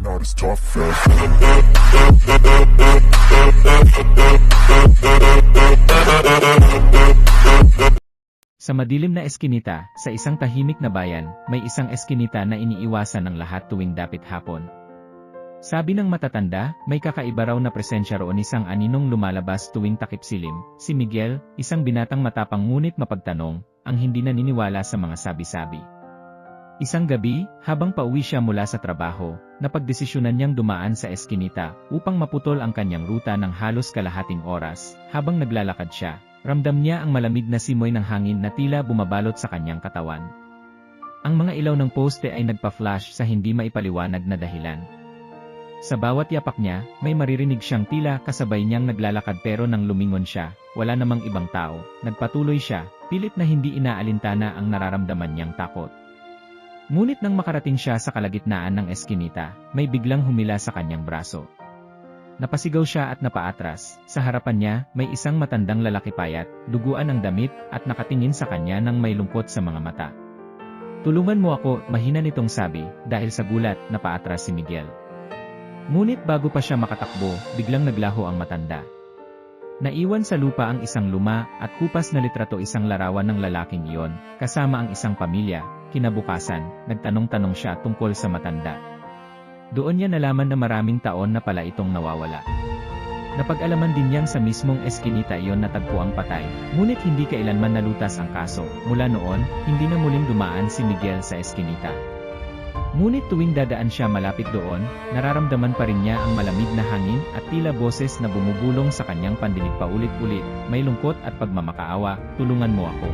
not as tough as Sa madilim na eskinita, sa isang tahimik na bayan, may isang eskinita na iniiwasan ng lahat tuwing dapit hapon. Sabi ng matatanda, may kakaiba raw na presensya roon isang aninong lumalabas tuwing takip silim, si Miguel, isang binatang matapang ngunit mapagtanong, ang hindi naniniwala sa mga sabi-sabi. Isang gabi, habang pauwi siya mula sa trabaho, napagdesisyonan niyang dumaan sa eskinita upang maputol ang kanyang ruta ng halos kalahating oras. Habang naglalakad siya, ramdam niya ang malamig na simoy ng hangin na tila bumabalot sa kanyang katawan. Ang mga ilaw ng poste ay nagpa-flash sa hindi maipaliwanag na dahilan. Sa bawat yapak niya, may maririnig siyang tila kasabay niyang naglalakad pero nang lumingon siya, wala namang ibang tao, nagpatuloy siya, pilit na hindi inaalintana ang nararamdaman niyang takot. Ngunit nang makarating siya sa kalagitnaan ng eskinita, may biglang humila sa kanyang braso. Napasigaw siya at napaatras, sa harapan niya, may isang matandang lalaki payat, duguan ang damit, at nakatingin sa kanya ng may lungkot sa mga mata. Tulungan mo ako, mahina nitong sabi, dahil sa gulat, napaatras si Miguel. Ngunit bago pa siya makatakbo, biglang naglaho ang matanda. Naiwan sa lupa ang isang luma at kupas na litrato isang larawan ng lalaking iyon, kasama ang isang pamilya. Kinabukasan, nagtanong-tanong siya tungkol sa matanda. Doon niya nalaman na maraming taon na pala itong nawawala. Napag-alaman din niyang sa mismong eskinita iyon natagpo ang patay, ngunit hindi kailanman nalutas ang kaso. Mula noon, hindi na muling dumaan si Miguel sa eskinita. Ngunit tuwing dadaan siya malapit doon, nararamdaman pa rin niya ang malamig na hangin at tila boses na bumubulong sa kanyang pandinig paulit-ulit, may lungkot at pagmamakaawa, tulungan mo ako.